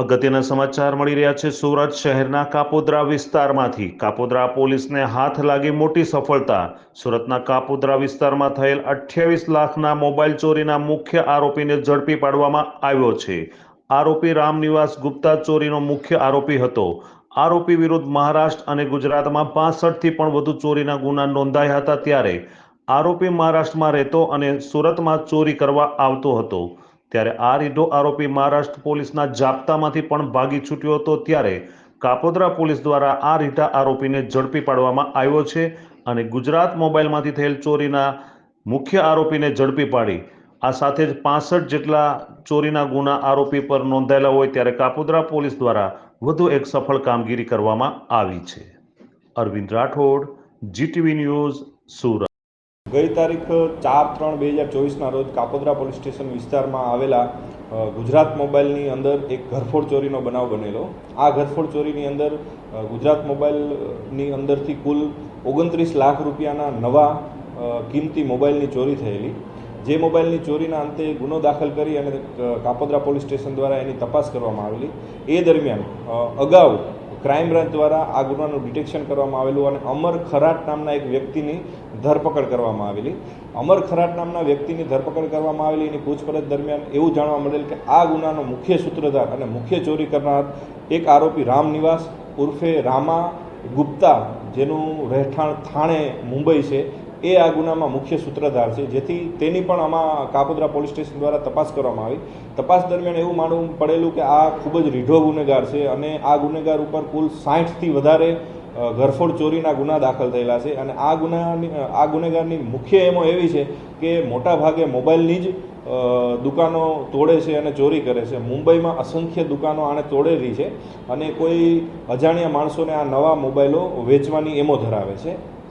અગત્યના સમાચાર મળી રહ્યા છે. સુરત શહેરના કાપોદ્રા વિસ્તારમાંથી કાપોદ્રા પોલીસને હાથ લાગી મોટી સફળતા. સુરતના કાપોદ્રા વિસ્તારમાં થયેલ અઠ્યાવીસ લાખના મોબાઈલ ચોરીના મુખ્ય આરોપીને ઝડપી પાડવામાં આવ્યો છે. આરોપી રામનિવાસ ગુપ્તા ચોરીનો મુખ્ય આરોપી હતો. આરોપી વિરુદ્ધ મહારાષ્ટ્ર અને ગુજરાતમાં પાસઠથી પણ વધુ ચોરીના ગુના નોંધાયા હતા ત્યારે. આરોપી મહારાષ્ટ્રમાં રહેતો અને સુરતમાં ચોરી કરવા આવતો હતો. ત્યારે આ રીઢો આરોપી મહારાષ્ટ્ર પોલીસના જાપ્તામાંથી પણ ભાગી છૂટ્યો હતો. ત્યારે કાપોદ્રા પોલીસ દ્વારા આ રીઢા આરોપીને ઝડપી પાડવામાં આવ્યો છે અને ગુજરાત મોબાઈલમાંથી થયેલ ચોરીના મુખ્ય આરોપીને ઝડપી પાડી. આ સાથે જ પાસઠ જેટલા ચોરીના ગુના આરોપી પર નોંધાયેલા હોય ત્યારે કાપોદ્રા પોલીસ દ્વારા વધુ એક સફળ કામગીરી કરવામાં આવી છે. Arvind Rathod GTV news, Surat. ગઈ તારીખ ચાર ત્રણ બે હજાર ચોવીસના રોજ કાપોદ્રા પોલીસ સ્ટેશન વિસ્તારમાં આવેલા ગુજરાત મોબાઈલની અંદર એક ઘરફોડ ચોરીનો બનાવ બનેલો. આ ઘરફોડ ચોરીની અંદર ગુજરાત મોબાઈલની અંદરથી કુલ ઓગણત્રીસ લાખ રૂપિયાના નવા કિંમતી મોબાઈલની ચોરી થયેલી. જે મોબાઈલની ચોરીના અંતે ગુનો દાખલ કરી અને કાપોદ્રા પોલીસ સ્ટેશન દ્વારા એની તપાસ કરવામાં આવેલી. એ દરમિયાન અગાઉ ક્રાઇમ બ્રાન્ચ દ્વારા આ ગુનાનું ડિટેક્શન કરવામાં આવેલું અને અમર ખરાટ નામના એક વ્યક્તિની ધરપકડ કરવામાં આવેલી. અમર ખરાટ નામના વ્યક્તિની ધરપકડ કરવામાં આવેલી. એની પૂછપરછ દરમિયાન એવું જાણવા મળેલ કે આ ગુનાનો મુખ્ય સૂત્રધાર અને મુખ્ય ચોરી કરનાર એક આરોપી રામ નિવાસ ઉર્ફે રામા ગુપ્તા જેનું રહેઠાણ થાણે મુંબઈ છે, એ આ ગુનામાં મુખ્ય સૂત્રધાર છે. જેથી તેની પણ આમાં કાપોદ્રા પોલીસ સ્ટેશન દ્વારા તપાસ કરવામાં આવી. તપાસ દરમિયાન એવું માનવું પડેલું કે આ ખૂબ જ રીઢો ગુનેગાર છે અને આ ગુનેગાર ઉપર કુલ સાઠથી વધારે ઘરફોડ ચોરીના ગુના દાખલ થયેલા છે અને આ ગુનાની આ ગુનેગારની મુખ્ય એમો એવી છે કે મોટા ભાગે મોબાઈલની જ દુકાનો તોડે છે અને ચોરી કરે છે. મુંબઈમાં અસંખ્ય દુકાનો આણે તોડેલી છે અને કોઈ અજાણ્યા માણસોને આ નવા મોબાઈલો વેચવાની એમો ધરાવે છે.